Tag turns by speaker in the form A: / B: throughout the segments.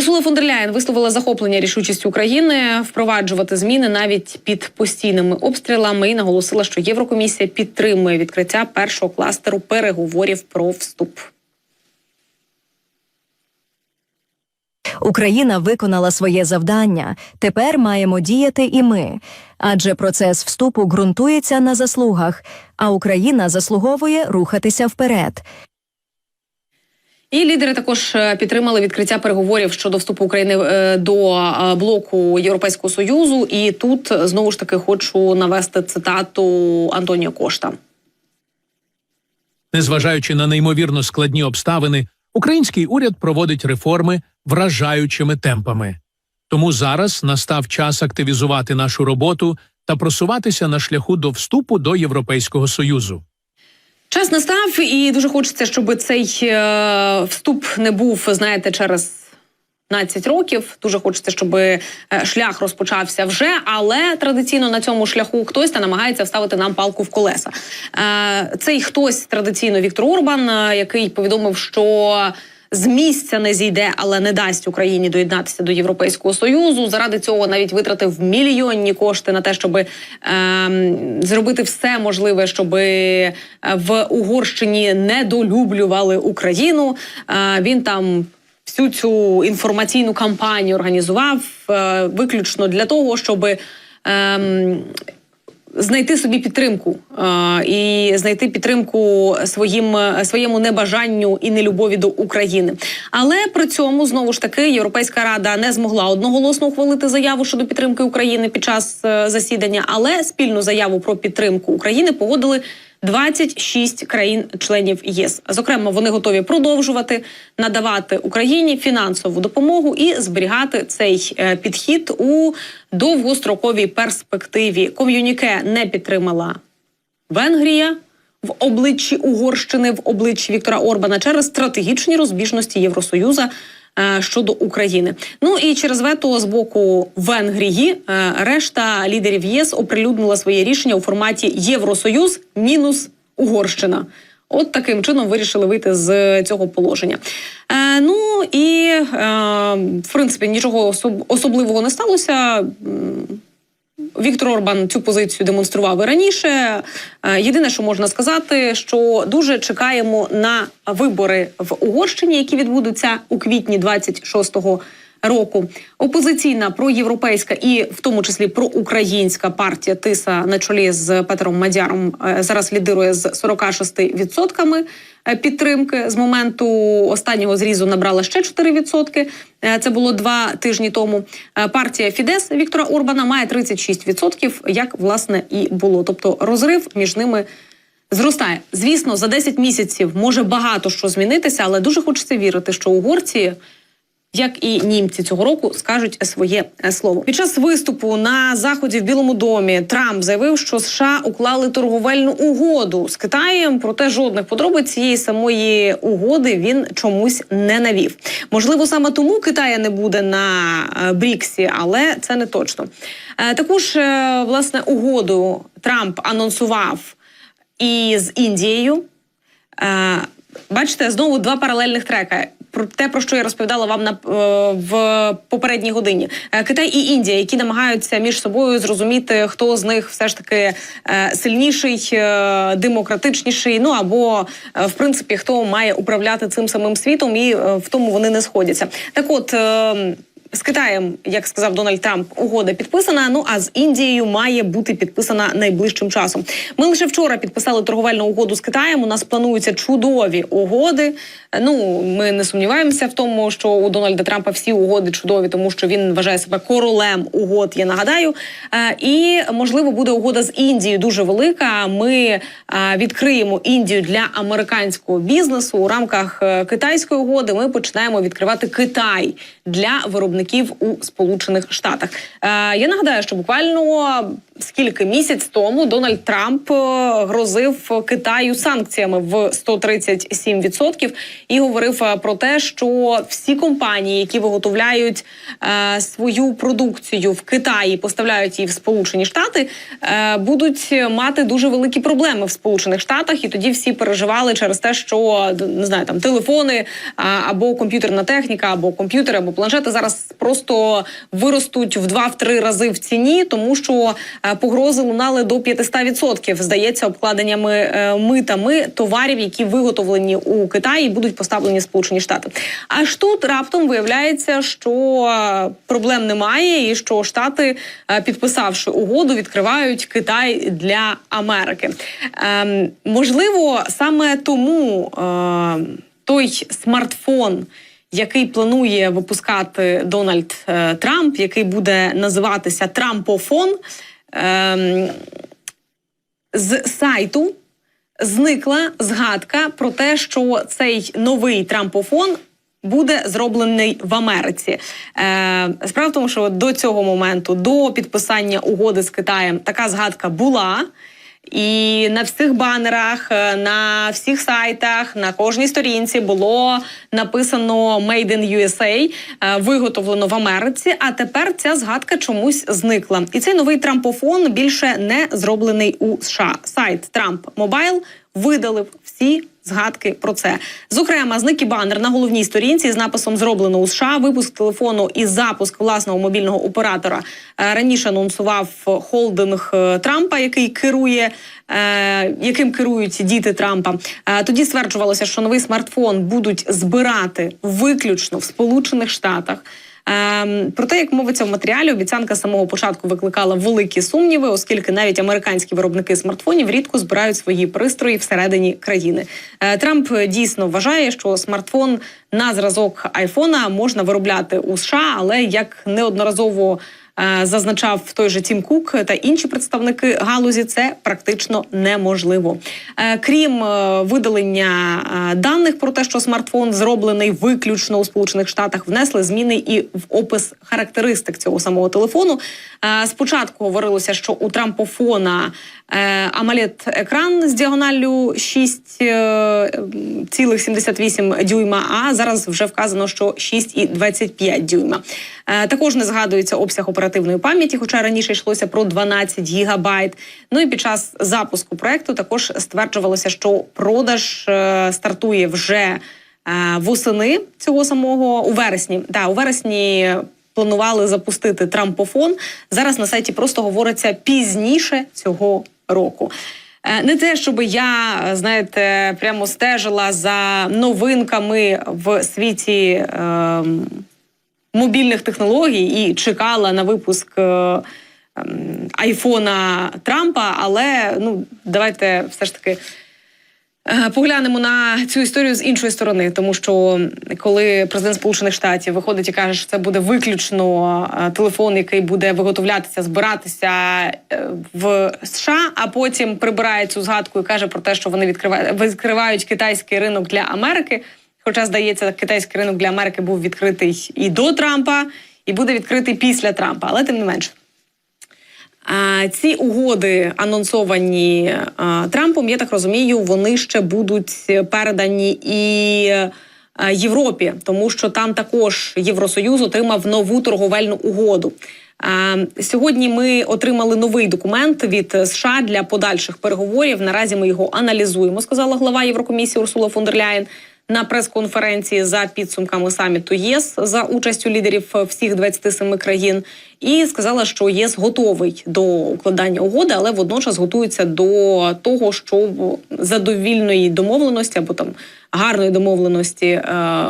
A: Урсула фон дер Ляєн висловила захоплення рішучістю України впроваджувати зміни навіть під постійними обстрілами і наголосила, що Єврокомісія підтримує відкриття першого кластеру переговорів про вступ.
B: Україна виконала своє завдання. Тепер маємо діяти і ми. Адже процес вступу ґрунтується на заслугах, а Україна заслуговує рухатися вперед.
A: І лідери також е, підтримали відкриття переговорів щодо вступу України е, до е, блоку Європейського союзу. І тут знову ж таки хочу навести цитату Антоніо Кошта.
C: Незважаючи на неймовірно складні обставини, український уряд проводить реформи вражаючими темпами. Тому зараз настав час активізувати нашу роботу та просуватися на шляху до вступу до Європейського союзу.
A: Час настав, і дуже хочеться, щоб цей е, вступ не був, знаєте, через 15 років. Дуже хочеться, щоб е, шлях розпочався вже, але традиційно на цьому шляху хтось намагається вставити нам палку в колеса. Е, цей хтось традиційно Віктор Орбан, е, який повідомив, що. З місця не зійде, але не дасть Україні доєднатися до Європейського союзу. Заради цього навіть витратив мільйонні кошти на те, щоб е, зробити все можливе, щоб в Угорщині недолюблювали Україну. Е, він там всю цю інформаційну кампанію організував е, виключно для того, щоб. Е, Знайти собі підтримку е, і знайти підтримку своїм своєму небажанню і нелюбові до України. Але при цьому знову ж таки Європейська рада не змогла одноголосно ухвалити заяву щодо підтримки України під час е, засідання, але спільну заяву про підтримку України погодили 26 країн-членів ЄС. Зокрема, вони готові продовжувати надавати Україні фінансову допомогу і зберігати цей е, підхід у довгостроковій перспективі. Ком'юніке не підтримала Венгрія. В обличчі Угорщини, в обличчі Віктора Орбана через стратегічні розбіжності Євросоюза щодо України. Ну і через вето з боку Венгрії е, решта лідерів ЄС оприлюднила своє рішення у форматі Євросоюз мінус Угорщина. От таким чином вирішили вийти з цього положення. Е, ну і е, в принципі нічого особ- особливого не сталося. Віктор Орбан цю позицію демонстрував і раніше. Е, Єдине, що можна сказати, що дуже чекаємо на вибори в Угорщині, які відбудуться у квітні 26-го року. Опозиційна проєвропейська і в тому числі проукраїнська партія Тиса на чолі з Петром Мадяром е, зараз лідирує з 46% е, підтримки. З моменту останнього зрізу набрала ще 4%. Е, Це було два тижні тому. Партія Фідес Віктора Орбана має 36%, як власне і було. Тобто розрив між ними. Зростає, звісно, за 10 місяців може багато що змінитися, але дуже хочеться вірити, що угорці як і німці цього року скажуть своє е, слово. Під час виступу на заході в Білому домі Трамп заявив, що США уклали торговельну угоду з Китаєм. Проте жодних подробиць цієї самої угоди він чомусь не навів. Можливо, саме тому Китая не буде на е, Бріксі, але це не точно. Е, Також власне угоду Трамп анонсував і з Індією. Бачите, знову два паралельних трека. Про те, про що я розповідала вам на е, в попередній годині. Е, Китай і Індія, які намагаються між собою зрозуміти, хто з них все ж таки е, сильніший, демократичніший. Ну або в принципі хто має управляти цим самим світом, і в тому вони не сходяться. Так, от. З Китаєм, як сказав Дональд Трамп, угода підписана. Ну а з Індією має бути підписана найближчим часом. Ми лише вчора підписали торговельну угоду з Китаєм. У нас плануються чудові угоди. Ну ми не сумніваємося в тому, що у Дональда Трампа всі угоди чудові, тому що він вважає себе королем угод. Я нагадаю. Е, І можливо буде угода з Індією дуже велика. Ми е, відкриємо Індію для американського бізнесу у рамках е, китайської угоди. Ми починаємо відкривати Китай для виробництва виробників у Сполучених Штатах. Е, я нагадаю, що буквально скільки місяць тому Дональд Трамп е, грозив Китаю санкціями в 137% і говорив е, про те, що всі компанії, які виготовляють свою продукцію в Китаї, поставляють її в Сполучені Штати, будуть мати дуже великі проблеми в Сполучених Штатах, і тоді всі переживали через те, що не знаю, там телефони або комп'ютерна техніка, або комп'ютери, або планшети зараз просто виростуть в два-три рази в ціні, тому що е, погрози лунали до 500%, здається, обкладеннями е, митами товарів, які виготовлені у Китаї, і будуть поставлені Сполучені Штати. Аж тут раптом виявляється, що е, проблем немає, і що Штати, підписавши угоду, відкривають Китай для Америки. Ем, можливо, саме тому той смартфон. Який планує випускати Дональд е, Трамп, який буде називатися Трампофон, ем, з сайту зникла згадка про те, що цей новий Трампофон буде зроблений в Америці. Е, справа в тому, що до цього моменту, до підписання угоди з Китаєм, така згадка була. І на всіх банерах, е, на всіх сайтах, на кожній сторінці було написано «Made in USA», е, виготовлено в Америці. А тепер ця згадка чомусь зникла. І цей новий трампофон більше не зроблений у США. Сайт Трамп Мобайл видалив всі згадки про це. Зокрема, зник і банер на головній сторінці з написом зроблено у США. Випуск телефону і запуск власного мобільного оператора е, раніше анонсував холдинг е, Трампа, який керує. е, Яким керують діти Трампа, тоді стверджувалося, що новий смартфон будуть збирати виключно в Сполучених Штатах. Ем, проте, як мовиться в матеріалі, обіцянка самого початку викликала великі сумніви, оскільки навіть американські виробники смартфонів рідко збирають свої пристрої всередині країни. Е, Трамп дійсно вважає, що смартфон на зразок айфона можна виробляти у США, але як неодноразово зазначав той же Тім Кук та інші представники галузі, це практично неможливо. Е, Крім е, видалення е, даних про те, що смартфон зроблений виключно у Сполучених Штатах, внесли зміни і в опис характеристик цього самого телефону. Е, Спочатку говорилося, що у трампофона амалет екран з діагоналлю 6,78 дюйма. А зараз вже вказано, що 6,25 дюйма. Е, Також не згадується обсяг оперативної пам'яті, хоча раніше йшлося про 12 гігабайт. Ну і під час запуску проекту також стверджувалося, що продаж е, стартує вже е, восени цього самого у вересні. Да, у вересні. Планували запустити трампофон. Зараз на сайті просто говориться пізніше цього року. Е, Не те, щоб я, знаєте, прямо стежила за новинками в світі е, мобільних технологій і чекала на випуск е, ем, айфона Трампа. Але ну давайте все ж таки. Е, Поглянемо на цю історію з іншої сторони, тому що коли президент Сполучених Штатів виходить і каже, що це буде виключно е, телефон, який буде виготовлятися, збиратися е, в США, а потім прибирає цю згадку і каже про те, що вони відкривають відкривають китайський ринок для Америки. Хоча, здається, китайський ринок для Америки був відкритий і до Трампа, і буде відкритий після Трампа, але тим не менше. Ці угоди анонсовані Трампом, я так розумію, вони ще будуть передані і Європі, тому що там також Євросоюз отримав нову торговельну угоду. Сьогодні ми отримали новий документ від США для подальших переговорів. Наразі ми його аналізуємо, сказала глава Єврокомісії Урсула фон дер Ляєн на прес-конференції за підсумками саміту ЄС за участю лідерів всіх 27 країн, і сказала, що єС готовий до укладання угоди, але водночас готується до того, що задовільної домовленості або там гарної домовленості е,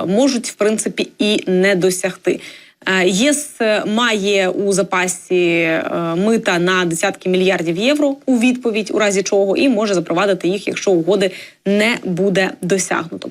A: можуть в принципі і не досягти. Е, ЄС має у запасі е, мита на десятки мільярдів євро у відповідь, у разі чого, і може запровадити їх, якщо угоди не буде досягнуто.